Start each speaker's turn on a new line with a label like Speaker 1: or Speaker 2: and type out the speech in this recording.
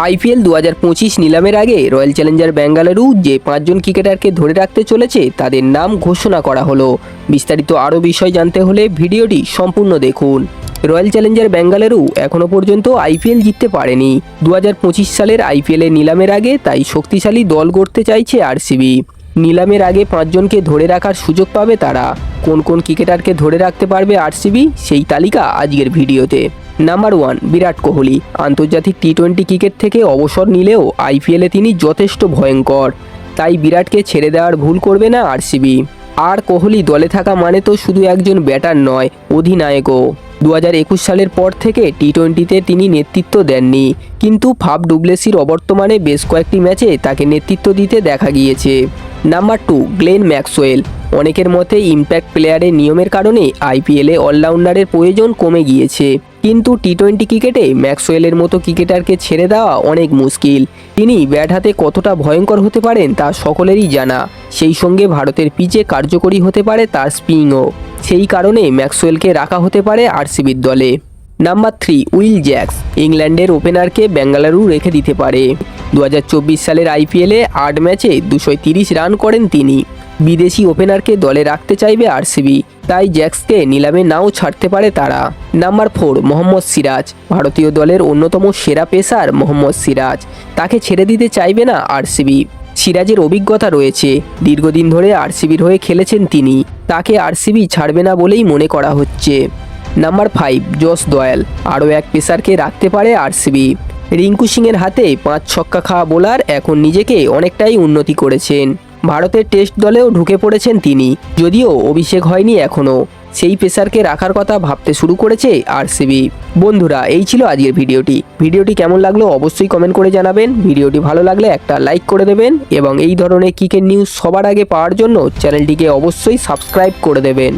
Speaker 1: IPL দু হাজার পঁচিশ নিলামের আগে রয়্যাল চ্যালেঞ্জার ব্যাঙ্গালুরু যে পাঁচজন ক্রিকেটারকে ধরে রাখতে চলেছে, তাদের নাম ঘোষণা করা হলো। বিস্তারিত আরও বিষয় জানতে হলে ভিডিওটি সম্পূর্ণ দেখুন। রয়্যাল চ্যালেঞ্জার ব্যাঙ্গালুরু এখনও পর্যন্ত আইপিএল জিততে পারেনি। দু হাজার পঁচিশ সালের আইপিএলের নিলামের আগে তাই শক্তিশালী দল গড়তে চাইছে আরসিবি। নিলামের আগে পাঁচজনকে ধরে রাখার সুযোগ পাবে তারা। কোন কোন ক্রিকেটারকে ধরে রাখতে পারবে আরসিবি, সেই তালিকা আজকের ভিডিওতে। Number one Virat Kohli. আন্তর্জাতিক টি টোয়েন্টি ক্রিকেট থেকে অবসর নিলেও আইপিএলে তিনি যথেষ্ট ভয়ঙ্কর। তাই বিরাটকে ছেড়ে দেওয়ার ভুল করবে না আরসিবি আর কোহলি দলে থাকা মানে তো শুধু একজন ব্যাটার নয়, অধিনায়কও। দু হাজার একুশ সালের পর থেকে টি টোয়েন্টিতে তিনি নেতৃত্ব দেননি। কিন্তু ফাব ডুবলেসির অবর্তমানে বেশ কয়েকটি ম্যাচে তাকে নেতৃত্ব দিতে দেখা গিয়েছে। Number two Glenn Maxwell. অনেকের মতে ইম্প্যাক্ট প্লেয়ারের নিয়মের কারণে আইপিএলে অলরাউন্ডারের প্রয়োজন কমে গিয়েছে। কিন্তু টি টোয়েন্টি ক্রিকেটে ম্যাক্সওয়েলের মতো ক্রিকেটারকে ছেড়ে দেওয়া অনেক মুশকিল। তিনি ব্যাট হাতে কতটা ভয়ঙ্কর হতে পারেন তা সকলেরই জানা। সেই সঙ্গে ভারতের পিচে কার্যকরী হতে পারে তার স্পিংও সেই কারণে ম্যাক্সওয়েলকে রাখা হতে পারে আরসিবির দলে। নাম্বার থ্রি, উইল জ্যাক্স, ইংল্যান্ডের ওপেনারকে বেঙ্গালুরু রেখে দিতে পারে। দু হাজার চব্বিশ সালের আইপিএলে আট ম্যাচে দুশো রান করেন তিনি। বিদেশি ওপেনারকে দলে রাখতে চাইবে আরসিবি। তাই জ্যাক্সকে নিলামে নাও ছাড়তে পারে তারা। Number four, Mohammad Siraj. ভারতীয় দলের অন্যতম সেরা পেসার মোহাম্মদ সিরাজ। তাকে ছেড়ে দিতে চাইবে না আরসিবি। সিরাজের অভিজ্ঞতা রয়েছে। দীর্ঘদিন ধরে আরসিবির হয়ে খেলেছেন তিনি। তাকে আরসিবি ছাড়বে না বলেই মনে করা হচ্ছে। Number five, Jos Dayal. আরও এক পেসারকে রাখতে পারে আরসিবি। রিঙ্কু সিংয়ের হাতে পাঁচ ছক্কা খাওয়া বোলার এখন নিজেকে অনেকটাই উন্নতি করেছেন। ভারতের টেস্ট দলেও ঢুকে পড়েছেন তিনি। যদিও অভিষেক হয়নি এখনও সেই পেসারকে রাখার কথা ভাবতে শুরু করেছে আরসিবি। বন্ধুরা, এই ছিল আজকের ভিডিওটি। ভিডিওটি কেমন লাগল অবশ্যই কমেন্ট করে জানাবেন। ভিডিওটি ভালো লাগলে একটা লাইক করে দেবেন এবং এই ধরনের কিকের নিউজ সবার আগে পাওয়ার জন্য চ্যানেলটিকে অবশ্যই সাবস্ক্রাইব করে দেবেন।